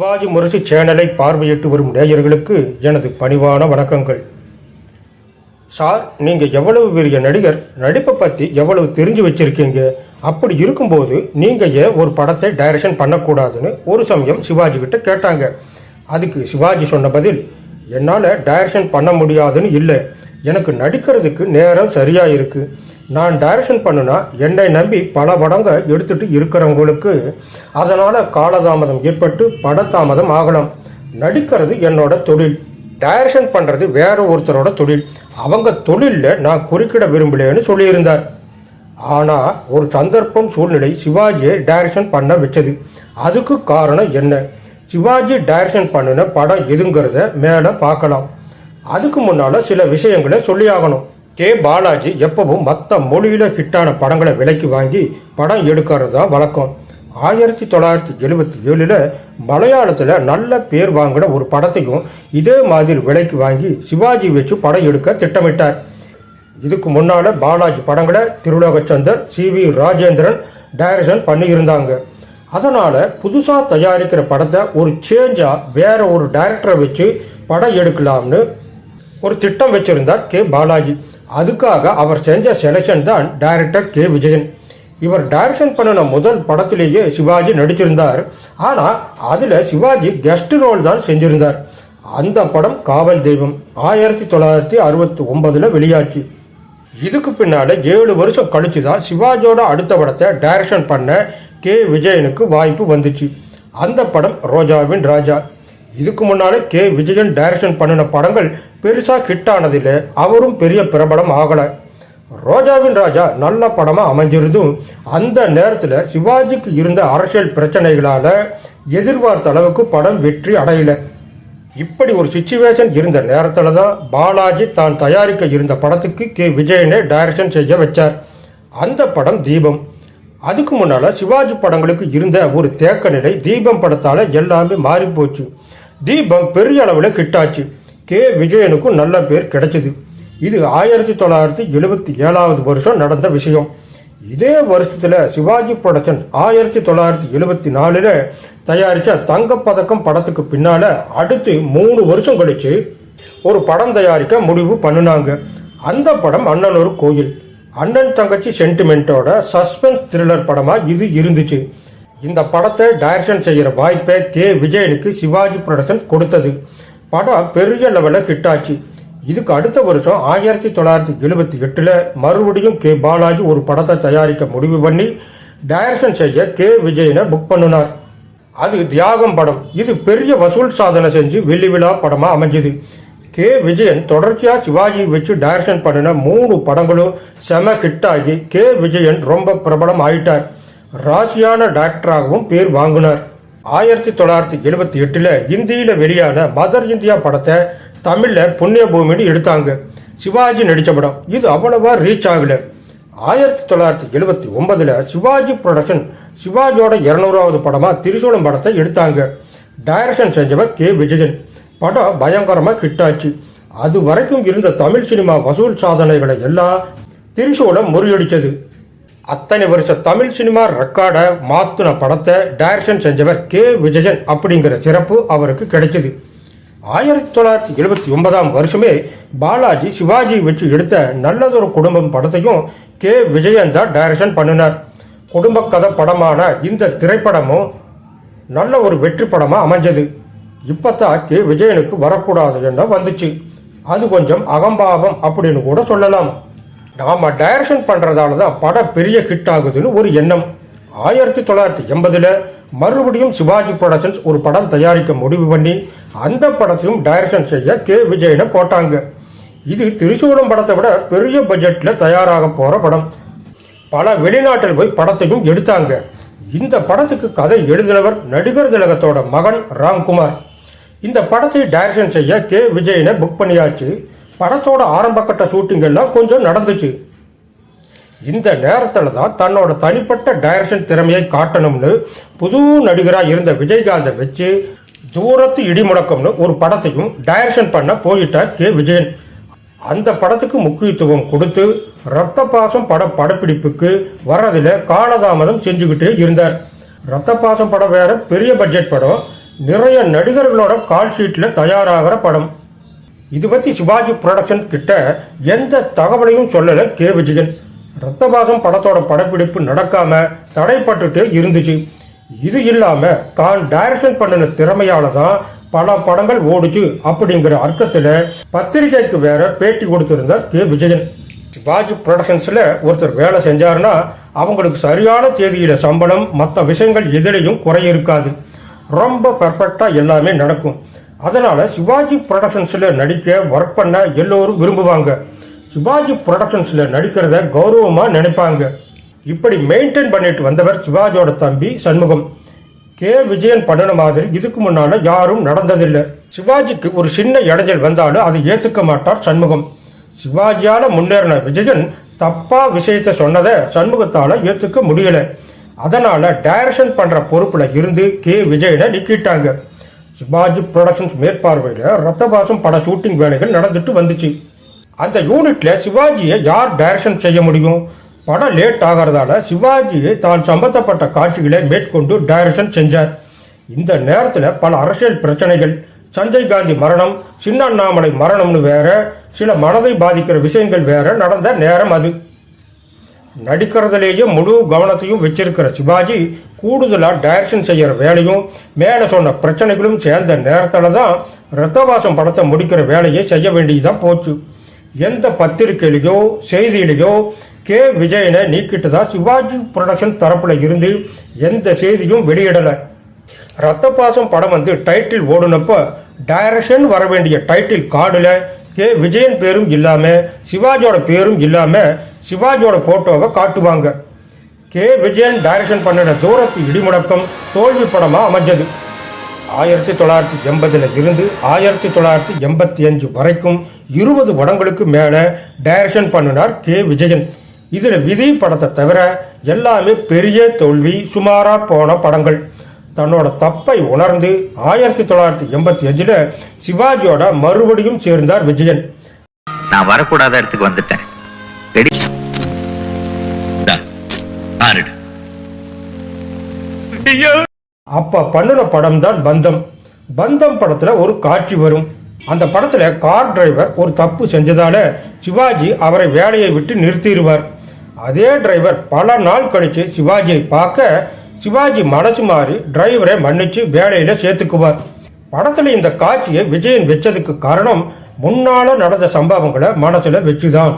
சிவாஜி முரசு சேனலை பார்வையிட்டு வரும் நேயர்களுக்கு எனது பணிவான வணக்கங்கள். சார் நீங்கள் எவ்வளவு பெரிய நடிகர் நடிப்பை பற்றி எவ்வளவு தெரிஞ்சு வச்சிருக்கீங்க? அப்படி இருக்கும்போது நீங்கள் ஏன் ஒரு படத்தை டைரக்ஷன் பண்ணக்கூடாதுன்னு ஒரு சமயம் சிவாஜி கிட்ட கேட்டாங்க. அதுக்கு சிவாஜி சொன்ன பதில் என்னால் டைரக்ஷன் பண்ண முடியாதுன்னு இல்லை. எனக்கு நடிக்கிறதுக்கு நேரம் சரியாக இருக்குது நான் டைரக்ஷன் பண்ணுனா என்னை நம்பி பல படங்க எடுத்துட்டு இருக்கிறவங்களுக்கு அதனால் காலதாமதம் ஏற்பட்டு படத்தாமதம் ஆகலாம். நடிக்கிறது என்னோட தொழில். டைரக்ஷன் பண்ணுறது வேற ஒருத்தரோட தொழில். அவங்க தொழிலில் நான் குறுக்கிட விரும்பலேன்னு சொல்லியிருந்தார். ஆனால் ஒரு சந்தர்ப்பம் சூழ்நிலை சிவாஜியை டைரக்ஷன் பண்ண வச்சது. அதுக்கு காரணம் என்ன? சிவாஜி டைரக்ஷன் பண்ணின படம் எதுங்கிறத மேலே பார்க்கலாம். அதுக்கு முன்னால் சில விஷயங்களை சொல்லியாகணும். கே. பாலாஜி எப்பவும் மற்ற மொழியில் ஹிட்டான படங்களை விலைக்கு வாங்கி படம் எடுக்கிறது தான் வழக்கம். ஆயிரத்தி தொள்ளாயிரத்தி எழுபத்தி ஏழில் மலையாளத்தில் நல்ல பேர் வாங்கின ஒரு படத்தையும் இதே மாதிரி விலைக்கு வாங்கி சிவாஜி வச்சு படம் எடுக்க திட்டமிட்டார். இதுக்கு முன்னால் பாலாஜி படங்களை Thirulokachandar C. V. Rajendran direction பண்ணியிருந்தாங்க. அதனால் புதுசாக தயாரிக்கிற படத்தை ஒரு சேஞ்சாக வேற ஒரு டைரக்டரை வச்சு படம் எடுக்கலாம்னு ஒரு திட்டம் வச்சுருந்தார் கே. பாலாஜி. அதுக்காக அவர் செஞ்ச செலெக்ஷன் தான் டைரக்டர் கே. விஜயன். இவர் டைரக்ஷன் பண்ணின முதல் படத்திலேயே சிவாஜி நடிச்சிருந்தார். ஆனால் அதில் சிவாஜி கெஸ்ட் ரோல் தான் செஞ்சிருந்தார். அந்த படம் காவல் தெய்வம். ஆயிரத்தி தொள்ளாயிரத்தி அறுபத்தி ஒன்பதில் வெளியாச்சு. இதுக்கு பின்னால் ஏழு வருஷம் கழித்து தான் சிவாஜியோட அடுத்த படத்தை டைரக்ஷன் பண்ண கே. விஜயனுக்கு வாய்ப்பு வந்துச்சு. அந்த படம் ரோஜாவின் ராஜா. இதுக்கு முன்னாலே கே. விஜயன் டைரக்ஷன் பண்ணின படங்கள் பெருசாக ஹிட் ஆனதில்லை. அவரும் பெரிய பிரபலம் ஆகலை. ரோஜாவின் ராஜா நல்ல படமாக அமைஞ்சிருந்தும் அந்த நேரத்தில் சிவாஜிக்கு இருந்த அரசியல் பிரச்சனைகளால் எதிர்பார்த்த அளவுக்கு படம் வெற்றி அடையலை. இப்படி ஒரு சுச்சுவேஷன் இருந்த நேரத்தில் தான் பாலாஜி தான் தயாரிக்க இருந்த படத்துக்கு கே. விஜயனை டைரக்ஷன் செய்ய வச்சார். அந்த படம் தீபம். அதுக்கு முன்னால சிவாஜி படங்களுக்கு இருந்த ஒரு தேக்க நிலை தீபம் படத்தால் எல்லாமே மாறிப்போச்சு. தீபம் பெரிய அளவில் கிட்டாச்சு. கே. விஜயனுக்கும் நல்ல பேர் கிடைச்சது. இது ஆயிரத்தி தொள்ளாயிரத்தி எழுபத்தி ஏழாவது வருஷம் நடந்த விஷயம். இதே வருஷத்தில் சிவாஜி புரொடக்ஷன் ஆயிரத்தி தொள்ளாயிரத்தி எழுபத்தி நாலில் தயாரித்த தங்கப்பதக்கம் படத்துக்கு பின்னால் அடுத்து மூணு வருஷம் கழிச்சு ஒரு படம் தயாரிக்க முடிவு பண்ணினாங்க. அந்த படம் அண்ணன் ஒரு கோயில். அண்ணன் தங்கச்சி சென்டிமெண்ட்டோட சஸ்பென்ஸ் த்ரில்லர் படமாக இது இருந்துச்சு. இந்த படத்தை டைரக்ஷன் செய்கிற வாய்ப்பை கே. விஜயனுக்கு சிவாஜி ப்ரொடக்ஷன் கொடுத்தது. படம் பெரிய லெவலில் ஹிட் ஆச்சு. இதுக்கு அடுத்த வருஷம் ஆயிரத்தி தொள்ளாயிரத்தி எழுபத்தி எட்டில் மறுபடியும் கே. பாலாஜி ஒரு படத்தை தயாரிக்க முடிவு பண்ணி டைரக்ஷன் செய்ய கே. விஜயனை புக் பண்ணினார். அது தியாகம் படம். இது பெரிய வசூல் சாதனை செஞ்சு வெள்ளி விழா படமாக அமைஞ்சுது. கே. விஜயன் தொடர்ச்சியாக சிவாஜி வச்சு டைரக்ஷன் பண்ணின மூணு படங்களும் செம ஹிட் ஆகி கே. விஜயன் ரொம்ப பிரபலம் ஆயிட்டார். ராசியான டாக்டராகவும் பேர் வாங்கினார். ஆயிரத்தி தொள்ளாயிரத்தி எழுபத்தி எட்டில் இந்தியில் வெளியான மதர் இந்தியா படத்தை தமிழில் புண்ணிய பூமின்னு எடுத்தாங்க. சிவாஜி நடித்த படம். இது அவ்வளவா ரீச் ஆகல. ஆயிரத்தி தொள்ளாயிரத்தி எழுபத்தி ஒன்பதில் சிவாஜி ப்ரொடக்ஷன் சிவாஜியோட இருநூறாவது படமாக திரிசூலம் படத்தை எடுத்தாங்க. டைரக்ஷன் செஞ்சவர் கே. விஜயன். படம் பயங்கரமாக ஹிட் ஆச்சு. அது வரைக்கும் இருந்த தமிழ் சினிமா வசூல் சாதனைகளை எல்லாம் திரிசூலம் முறியடித்தது அத்தனை வருஷம் தமிழ் சினிமா ரெக்கார்டை மாத்துன படத்தை டைரக்ஷன் செஞ்சவர் கே. விஜயன் அப்படிங்கிற சிறப்பு அவருக்கு கிடைச்சது. ஆயிரத்தி தொள்ளாயிரத்தி எழுபத்தி ஒன்பதாம் வருஷமே பாலாஜி சிவாஜி வச்சு எடுத்த நல்லதொரு குடும்பம் படத்தையும் கே. விஜயன் தான் டைரக்ஷன் பண்ணினார். குடும்ப கதை படமான இந்த திரைப்படமும் நல்ல ஒரு வெற்றி படமாக அமைஞ்சது. இப்போத்தான் கே. விஜயனுக்கு வரக்கூடாது என்ன வந்துச்சு. அது கொஞ்சம் அகம்பாவம் அப்படின்னு கூட சொல்லலாம். நாம் டைரக்ஷன் பண்ணுறதால தான் படம் பெரிய ஹிட் ஆகுதுன்னு ஒரு எண்ணம். ஆயிரத்தி தொள்ளாயிரத்தி எண்பதில் மறுபடியும் சிவாஜி ப்ரொடக்ஷன்ஸ் ஒரு படம் தயாரிக்க முடிவு பண்ணி அந்த படத்தையும் டைரக்ஷன் செய்ய கே. விஜயனை போட்டாங்க. இது திரிசூலம் படத்தை விட பெரிய பட்ஜெட்டில் தயாராக போகிற படம். பல வெளிநாட்டில் போய் படத்தையும் எடுத்தாங்க. இந்த படத்துக்கு கதை எழுதினவர் நடிகர் திலகத்தோட மகன் ராம்குமார். இந்த படத்தை டைரக்ஷன் செய்ய கே. விஜயனை புக் பண்ணியாச்சு. படத்தோட ஆரம்பக்கட்ட ஷூட்டிங்கெல்லாம் கொஞ்சம் நடந்துச்சு. இந்த நேரத்தில் தான் தன்னோட தனிப்பட்ட டைரக்ஷன் திறமையை காட்டணும்னு புது நடிகராக இருந்த விஜயகாந்தை வச்சு தூரத்து இடிமுடக்கம்னு ஒரு படத்தையும் டைரக்ஷன் பண்ண போயிட்டார் கே. விஜயன். அந்த படத்துக்கு முக்கியத்துவம் கொடுத்து ரத்த பாசம் பட படப்பிடிப்புக்கு வர்றதில் காலதாமதம் செஞ்சுக்கிட்டே இருந்தார். ரத்த பாசம் படம் வேற பெரிய பட்ஜெட் படம். நிறைய நடிகர்களோட கால் ஷீட்டில் தயாராகிற படம். இது பற்றி சிவாஜி ப்ரொடக்ஷன் கிட்ட எந்த தகவலையும் சொல்லலை கே. விஜயன். ரத்தபாசம் படத்தோட படப்பிடிப்பு நடக்காம தடைப்பட்டுட்டு இருந்துச்சு. இது இல்லாம தான் டைரக்ஷன் பண்ணின திறமையால தான் பல படங்கள் ஓடுச்சு அப்படிங்கிற அர்த்தத்தில் பத்திரிகைக்கு வேற பேட்டி கொடுத்திருந்தார் கே. விஜயன். சிவாஜி ப்ரொடக்ஷன்ஸில் ஒருத்தர் வேலை செஞ்சாருன்னா அவங்களுக்கு சரியான தேதியில சம்பளம் மற்ற விஷயங்கள் எதிலையும் குறை இருக்காது ரொம்ப பர்ஃபெக்டாக எல்லாமே நடக்கும். அதனால் சிவாஜி ப்ரொடக்ஷன்ஸில் நடிக்க ஒர்க் பண்ண எல்லோரும் விரும்புவாங்க. சிவாஜி ப்ரொடக்ஷன்ஸில் நடிக்கிறத கௌரவமாக நினைப்பாங்க. இப்படி மெயின்டைன் பண்ணிட்டு வந்தவர் சிவாஜியோட தம்பி சண்முகம். கே. விஜயன் பண்ணின மாதிரி இதுக்கு முன்னால யாரும் நடந்ததில்லை. சிவாஜிக்கு ஒரு சின்ன இடைஞ்சல் வந்தாலும் அதை ஏற்றுக்க மாட்டார் சண்முகம். சிவாஜியால் முன்னேறின விஜயன் தப்பா விஷயத்தை சொன்னதை சண்முகத்தால் ஏற்றுக்க முடியலை. அதனால் டைரக்ஷன் பண்ணுற பொறுப்பில் இருந்து கே. விஜயனை நிக்கிட்டாங்க. சிவாஜி ப்ரொடக்ஷன்ஸ் மேற்பார்வையில் ரத்தபாசம் பட ஷூட்டிங் வேலைகள் நடந்துட்டு வந்துச்சு. அந்த யூனிட்ல சிவாஜியை யார் டைரக்ஷன் செய்ய முடியும்? படம் லேட் ஆகிறதால சிவாஜி தான் சம்பந்தப்பட்ட காட்சிகளை மேற்கொண்டு டைரக்ஷன் செஞ்சார். இந்த நேரத்தில் பல அரசியல் பிரச்சனைகள் சஞ்சய் காந்தி மரணம் சின்ன அண்ணாமலை மரணம்னு வேற சில மனதை பாதிக்கிற விஷயங்கள் வேற நடந்த நேரம் அது. நடிக்கிறதுலேயே முழு கவனத்தையும் வச்சிருக்கிற சிவாஜி கூடுதலாக டைரக்ஷன் செய்கிற வேலையும் மேலே சொன்ன பிரச்சனைகளும் சேர்ந்த நேரத்தில் தான் ரத்தவாசம் படத்தை முடிக்கிற வேலையை செய்ய வேண்டியதாக போச்சு. எந்த பத்திரிகையிலையோ செய்தியிலையோ கே. விஜயனை நீக்கிட்டு தான் சிவாஜி ப்ரொடக்ஷன் தரப்பில் இருந்து எந்த செய்தியும் வெளியிடலை. ரத்தபாசம் படம் வந்து டைட்டில் ஓடுனப்ப டைரக்ஷன் வர வேண்டிய டைட்டில் கார்டில் கே. விஜயன் பேரும் இல்லாமல் சிவாஜியோட பேரும் இல்லாமல் சிவாஜியோட ஃபோட்டோவை காட்டுவாங்க. கே. விஜயன் டைரக்ஷன் பண்ணின தூரத்து இடிமுடக்கம் தோல்வி படமாக அமைஞ்சது. ஆயிரத்தி தொள்ளாயிரத்தி எண்பதில் இருந்து ஆயிரத்தி தொள்ளாயிரத்தி எண்பத்தி அஞ்சு வரைக்கும் இருபது படங்களுக்கு மேலே டைரக்ஷன் பண்ணினார் கே. விஜயன். இதில் விதி படத்தை தவிர எல்லாமே பெரிய தோல்வி சுமாராக போன படங்கள். தன்னோட தப்பை உணர்ந்து ஆயிரத்தி தொள்ளாயிரத்தி எண்பத்தி அஞ்சில் சிவாஜியோட மறுபடியும் சேர்ந்தார் விஜயன். நான் வரக்கூடாத இடத்துக்கு வந்துட்டேன். ரெடி அப்ப பண்ணுன படம் தான் பந்தம். பந்தம் படத்துல ஒரு காட்சி வரும். அந்த படத்துல கார் டிரைவர் ஒரு தப்பு செஞ்சதால சிவாஜி அவரை வேலையை விட்டு நிறுத்திடுவார். அதே டிரைவர் பல நாள் கழிச்சு சிவாஜியை பார்க்க சிவாஜி மனசு மாறி டிரைவரை மன்னிச்சு வேலையில சேர்த்துக்குவார். படத்துல இந்த காட்சியை விஜயன் வச்சதுக்கு காரணம் முன்னால நடந்த சம்பவங்களை மனசுல வச்சுதான்.